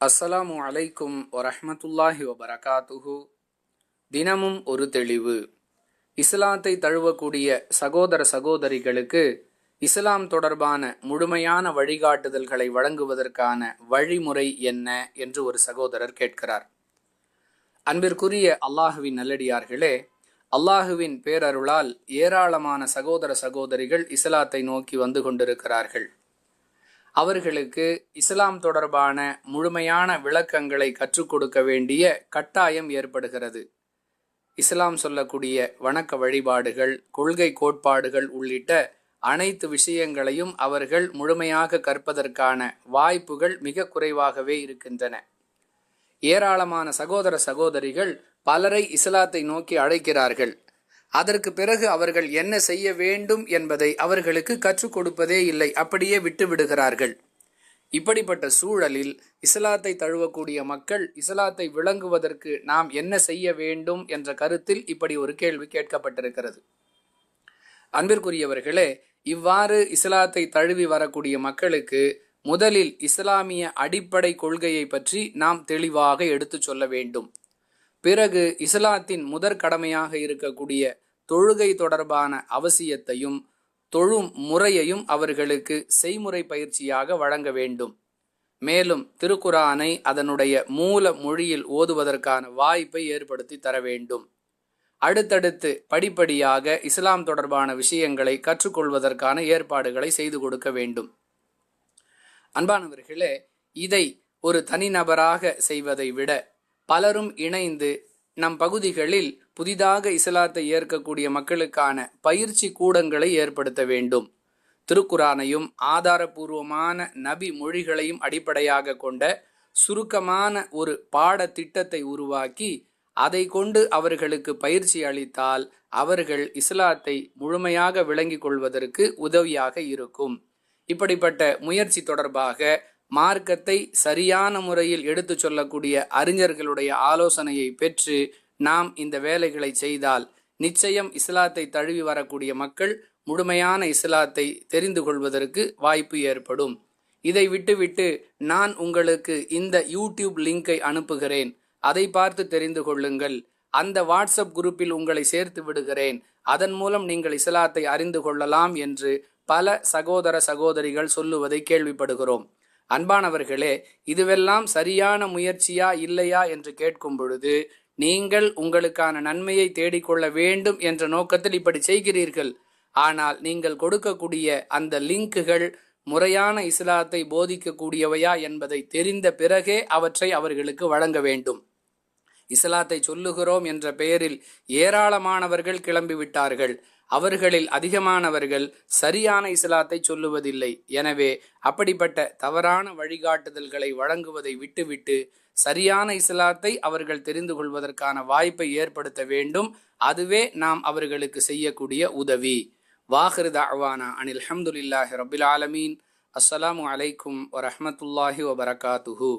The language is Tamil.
அஸ்ஸலாமு அலைக்கும் வரஹமத்துல்லாஹி வபரகாத்துஹு. தினமும் ஒரு தெளிவு. இஸ்லாத்தை தழுவக்கூடிய சகோதர சகோதரிகளுக்கு இஸ்லாம் தொடர்பான முழுமையான வழிகாட்டுதல்களை வழங்குவதற்கான வழிமுறை என்ன என்று ஒரு சகோதரர் கேட்கிறார். அன்பிற்குரிய அல்லாஹுவின் நல்லடியார்களே அல்லாஹுவின் பேரருளால் ஏராளமான சகோதர சகோதரிகள் இஸ்லாத்தை நோக்கி வந்து கொண்டிருக்கிறார்கள். அவர்களுக்கு இஸ்லாம் தொடர்பான முழுமையான விளக்கங்களை கற்றுக் கொடுக்க வேண்டிய கட்டாயம் ஏற்படுகிறது. இஸ்லாம் சொல்லக்கூடிய வணக்க வழிபாடுகள் கொள்கை கோட்பாடுகள் உள்ளிட்ட அனைத்து விஷயங்களையும் அவர்கள் முழுமையாக கற்பதற்கான வாய்ப்புகள் மிக குறைவாகவே இருக்கின்றன. ஏராளமான சகோதர சகோதரிகள் பலரை இஸ்லாத்தை நோக்கி அழைக்கிறார்கள். அதற்கு பிறகு அவர்கள் என்ன செய்ய வேண்டும் என்பதை அவர்களுக்கு கற்றுக் கொடுப்பதே இல்லை அப்படியே விட்டுவிடுகிறார்கள். இப்படிப்பட்ட சூழலில் இஸ்லாத்தை தழுவக்கூடிய மக்கள் இஸ்லாத்தை விளங்குவதற்கு நாம் என்ன செய்ய வேண்டும் என்ற கருத்தில் இப்படி ஒரு கேள்வி கேட்கப்பட்டிருக்கிறது. அன்பிற்குரியவர்களே இவ்வாறு இஸ்லாத்தை தழுவி வரக்கூடிய மக்களுக்கு முதலில் இஸ்லாமிய அடிப்படை கொள்கையை பற்றி நாம் தெளிவாக எடுத்துச் சொல்ல வேண்டும். பிறகு இஸ்லாத்தின் முதற் கடமையாக இருக்கக்கூடிய தொழுகை தொடர்பான அவசியத்தையும் தொழும் முறையையும் அவர்களுக்கு செய்முறை பயிற்சியாக வழங்க வேண்டும். மேலும் திருக்குரானை அதனுடைய மூல மொழியில் ஓதுவதற்கான வாய்ப்பை ஏற்படுத்தி தர வேண்டும். அடுத்தடுத்து படிப்படியாக இஸ்லாம் தொடர்பான விஷயங்களை கற்றுக்கொள்வதற்கான ஏற்பாடுகளை செய்து கொடுக்க வேண்டும். அன்பானவர்களே இதை ஒரு தனிநபராக செய்வதை விட பலரும் இணைந்து நம் பகுதிகளில் புதிதாக இஸ்லாத்தை ஏற்கக்கூடிய மக்களுக்கான பயிற்சி கூடங்களை ஏற்படுத்த வேண்டும். திருக்குரானையும் ஆதாரபூர்வமான நபி மொழிகளையும் அடிப்படையாக கொண்ட சுருக்கமான ஒரு பாடத்திட்டத்தை உருவாக்கி அதை கொண்டு அவர்களுக்கு பயிற்சி அளித்தால் அவர்கள் இஸ்லாத்தை முழுமையாக விளங்கிக் கொள்வதற்கு உதவியாக இருக்கும். இப்படிப்பட்ட முயற்சி தொடர்பாக மார்க்கத்தை சரியான முறையில் எடுத்து சொல்லக்கூடிய அறிஞர்களுடைய ஆலோசனையை பெற்று நாம் இந்த வேலைகளை செய்தால் நிச்சயம் இஸ்லாத்தை தழுவி வரக்கூடிய மக்கள் முழுமையான இஸ்லாத்தை தெரிந்து கொள்வதற்கு வாய்ப்பு ஏற்படும். இதை விட்டுவிட்டு நான் உங்களுக்கு இந்த யூடியூப் லிங்கை அனுப்புகிறேன். அதை பார்த்து தெரிந்து கொள்ளுங்கள். அந்த வாட்ஸ்அப் குரூப்பில் உங்களை சேர்த்து விடுகிறேன். அதன் மூலம் நீங்கள் இஸ்லாத்தை அறிந்து கொள்ளலாம் என்று பல சகோதர சகோதரிகள் சொல்லுவதை கேள்விப்படுகிறோம். அன்பானவர்களே இதுவெல்லாம் சரியான முயற்சியா இல்லையா என்று கேட்கும் பொழுது நீங்கள் உங்களுக்கான நன்மையை தேடிக்கொள்ள வேண்டும் என்ற நோக்கத்தில் இப்படி செய்கிறீர்கள். ஆனால் நீங்கள் கொடுக்கக்கூடிய அந்த லிங்குகள் முறையான இஸ்லாத்தை போதிக்கக்கூடியவையா என்பதை தெரிந்த பிறகே அவற்றை அவர்களுக்கு வழங்க வேண்டும். இஸ்லாத்தை சொல்லுகிறோம் என்ற பெயரில் ஏராளமானவர்கள் கிளம்பிவிட்டார்கள். அவர்களில் அதிகமானவர்கள் சரியான இஸ்லாத்தை சொல்லுவதில்லை. எனவே அப்படிப்பட்ட தவறான வழிகாட்டுதல்களை வழங்குவதை விட்டுவிட்டு சரியான இஸ்லாத்தை அவர்கள் தெரிந்து கொள்வதற்கான வாய்ப்பை ஏற்படுத்த வேண்டும். அதுவே நாம் அவர்களுக்கு செய்யக்கூடிய உதவி. வாஹிருதா அவானா அனில் அஹமதுல்லாஹி ரபில் ஆலமீன். அஸ்ஸலாமு அலைக்கும் வரஹமத்துல்லாஹி வபரகாத்துஹூ.